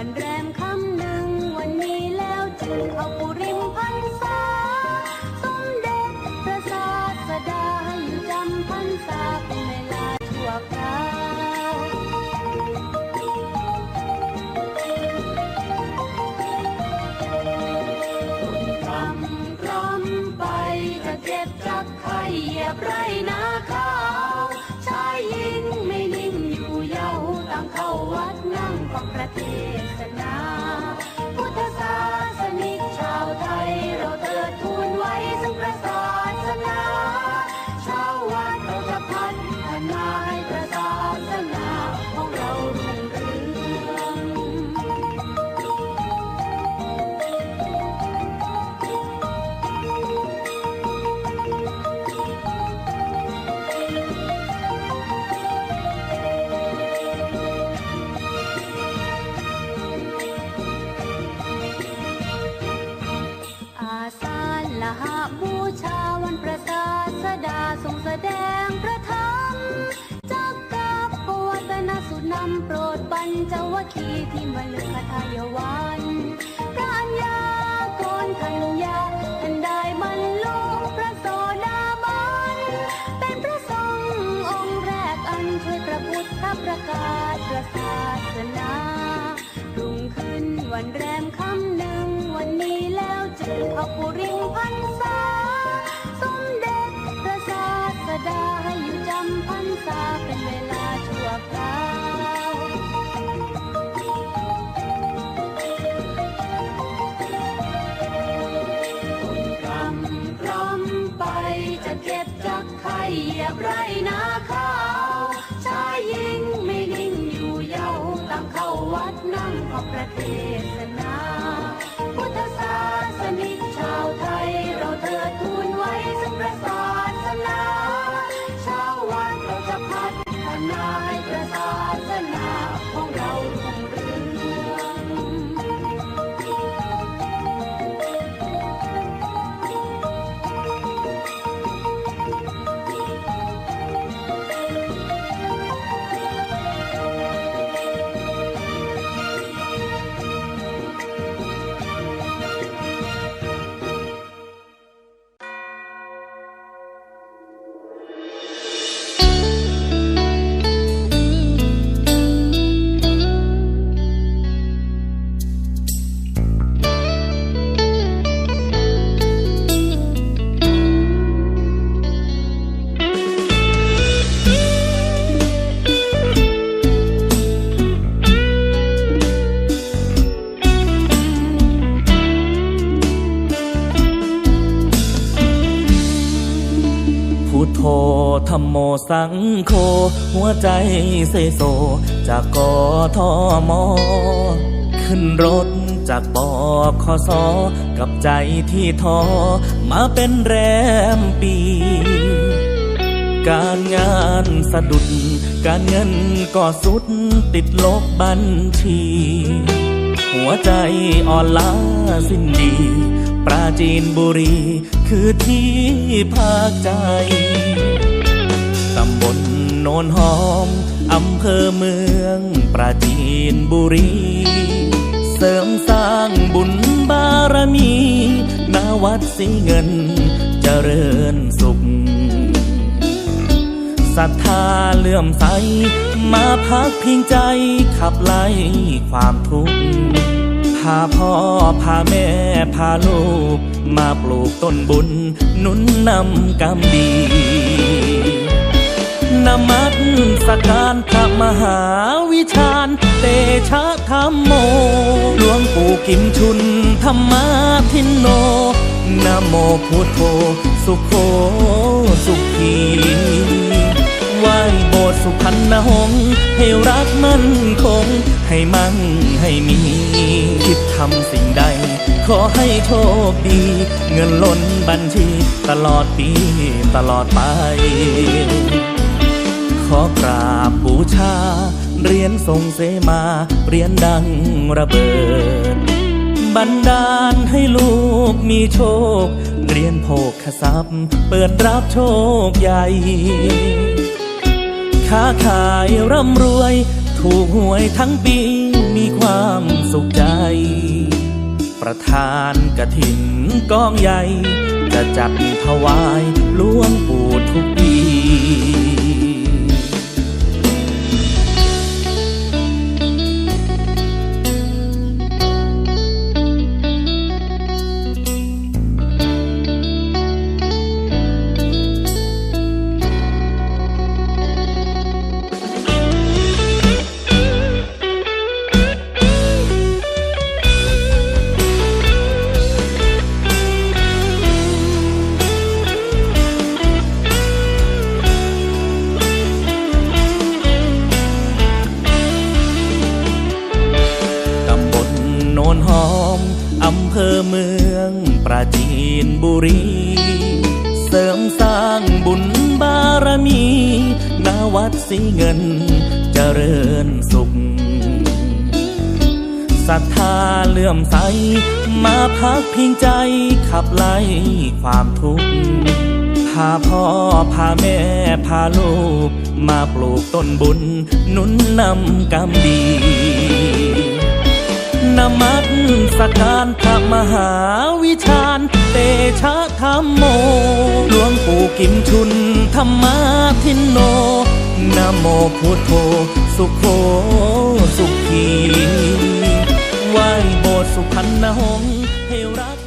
วันพระั ยียบไรนาข้าวชายหญิงไม่นิ่งอยู่เยาว์ต่างเข้าวัดนั่งฟังประ วคีที่มลึกคทายวันพระัญญาโกนทัญญาท่านได้บรรลุพระโสดาบัน เป็นพระสงฆ์องค์แรกอันช่วยพระพุทธประกาศพระศาสนารุ่งขึ้นวันแรมค่ำหนึ่งวันนี้แล้วจึงเข้าปุริ บไรนาข้าวชายหญิงไม่นิ่งอยู่เยาว์ตั้งเข้าวัดนั่งขอบประเทศ ทโธธรรมโมสังโฆหัวใจเซโซ จากกอทอมอ ขึ้นรถจากบอขอสอกับใจที่ท้อมาเป็นแรมปี การงานสะดุด การเงินก็สุดติดลบบัญชี หัวใจอ่อนล้าสิ้นดี ปราจีนบุรี คือที่ภาคใจ ตำบลโนนหอม อำเภอเมืองปราจีนบุรี เสริมสร้างบุญบารมีนาวัดสีเงินเจริญสุขศรัทธาเลื่อมใส มาพักพิงใจขับไล่ความทุกข์าพ่อพาแม่พาลูก มาปลูกต้นบุญนุนนำกำดีนมัสสการพระมหาวิชาญเตชะธรรมโม หลวงปู่กิมชุนธรรมาทินโนนโมพุทโธสุโขสุขี ไหว้โบสถ์สุพรรณหงษ์ให้รักมั่นคง ให้มั่งให้มี คิดทำสิ่งใด ขอให้โชคดี เงินล้นบัญชี ตลอดปีตลอดไป ขอกราบบูชา เรียญทรงเสมาเรียญดังระเบิด บันดาลให้ลูกมีโชค เรียญโภคทรัพย์ เปิดรับโชคใหญ่ ค้าขายร่ำรวย ถูกหวยทั้งปีมีความสุขใจ ประธานกระถินกองใหญ่ จะจัดถวายหลวงปู่ทุกปี จีนบุรี เสริมสร้างบุญบารมีนาวัดสีเงินเจริญสุขศรัทธาเลื่อมใส มาพักพิงใจขับไล่ความทุกข์ พาพ่อพาแม่พาลูก มาปลูกต้นบุญ นุนนำกำดี นมัสสการพระมหาวิชาญเตชะธรรมโม หลวงปู่กิมชุนธรรมาทินโนนโมพุทโธสุโขสุขีไหว้โบสถ์สุพรรณหงษ์ให้รัก